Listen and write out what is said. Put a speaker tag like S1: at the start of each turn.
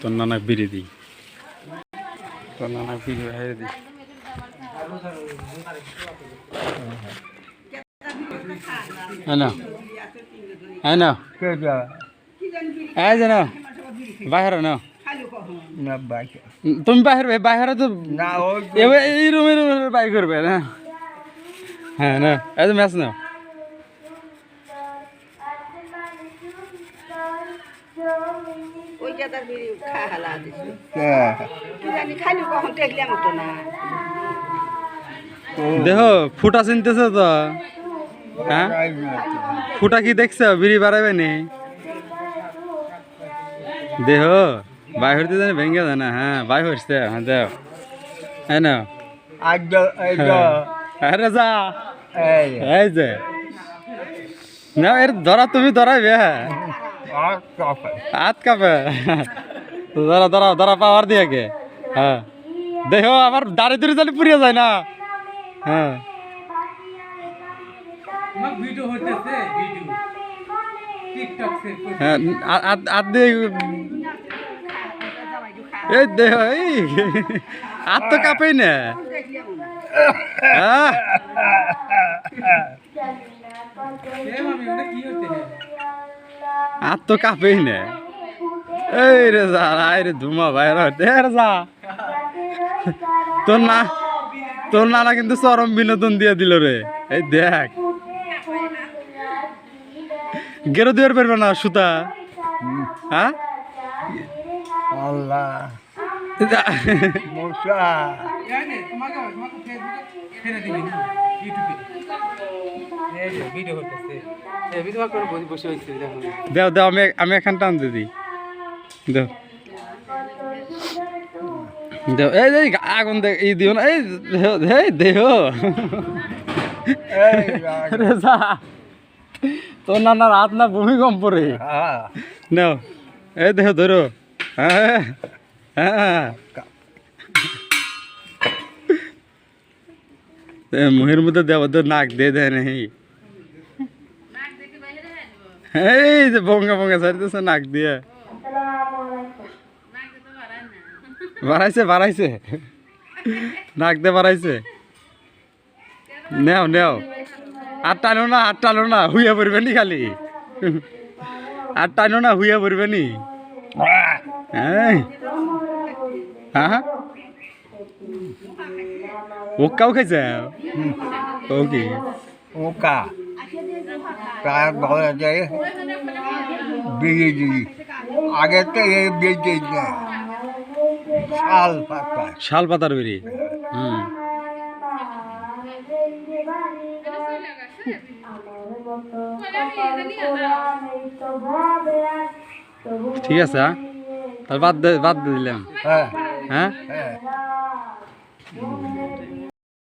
S1: তোর নানা বিড়ি দিই। তোর নানা বিড়ি বাইরে দিই। বাহির না
S2: বাইক
S1: তুমি বাহির বাহিরে তো
S2: না
S1: এই রুমে রুমে বাই করবে না? হ্যাঁ না এই ম্যাচ না
S3: ওই জায়গার বিড়ি খা হালা দিছি
S2: কে
S3: কি জানি খালি কখন দেখলাম তো না
S1: দেখো ফুটা চিনতেছে তো? হ্যাঁ? ফুটা কি দেখছ? বিড়ি বাড়াবে নি? দেহ বাই হইতে জানি ভেঙে যায় হ্যাঁ বাই হচ্ছে হ্যাঁ দেও হ্যাঁ। না
S2: যে।
S1: আরে যা।
S2: এই
S1: যে। না এর ধরা তুমি ধরাইবে হ্যাঁ। হাত কাপে। পাওয়ার দিয়ে কে হ্যাঁ। দেহ আবার দাঁড়ি দড়ি চালি পুড়িয়ে যায় না। হ্যাঁ। হ্যাঁ এই দেহ এই হাত তো কাঁপেই না। হ্যাঁ
S4: এ মামি ওটা কি হইতে
S1: হাত তো কাঁপেই না। এই রে যা আই রে ধুমা হতে রে যা। তোর না তোর নানা কিন্তু চরম বিনোদন দিয়ে দিল রে। এই দেখ। গেরো দিয়ে পারবে না সুতা। হ্যাঁ?
S2: আল্লাহ। মশা
S4: তোমাকে তোমাকে দিবি না ইউটিউবে
S1: দেও দেও আমি আমি এখান টান দিয়ে দেও। দেও এই এই আগুন এই দিও না এই দেহ এই দেহ। তোর নানার হাত না ভূমিকম্প রে।
S2: হ্যাঁ।
S1: এই দেহ ধরো। হ্যাঁ হ্যাঁ এ মুহের মধ্যে দেব তো নাক দিয়ে দেয় নেই এই যে বঙ্গা বঙ্গা ছাড়তেছে, নাক দিয়ে। বাড়াইছে বাড়াইছে। নাক দিয়ে বাড়াইছে। নেও নেও। আর টানো না, আর টানো না, হুইয়া পড়বে নি খালি। আর টানো না, হুইয়া পড়বে নি। হ্যাঁ ও খাইছে? ও কি
S2: ওকা তার ঘরে যায় দিই আগে তো এই দিই না শাল পাতা।
S1: শাল পাতার বেরি হুম। ঠিক আছে তাহলে বাদ বাদ দিলাম।
S2: হ্যাঁ।
S1: হ্যাঁ?
S2: হ্যাঁ।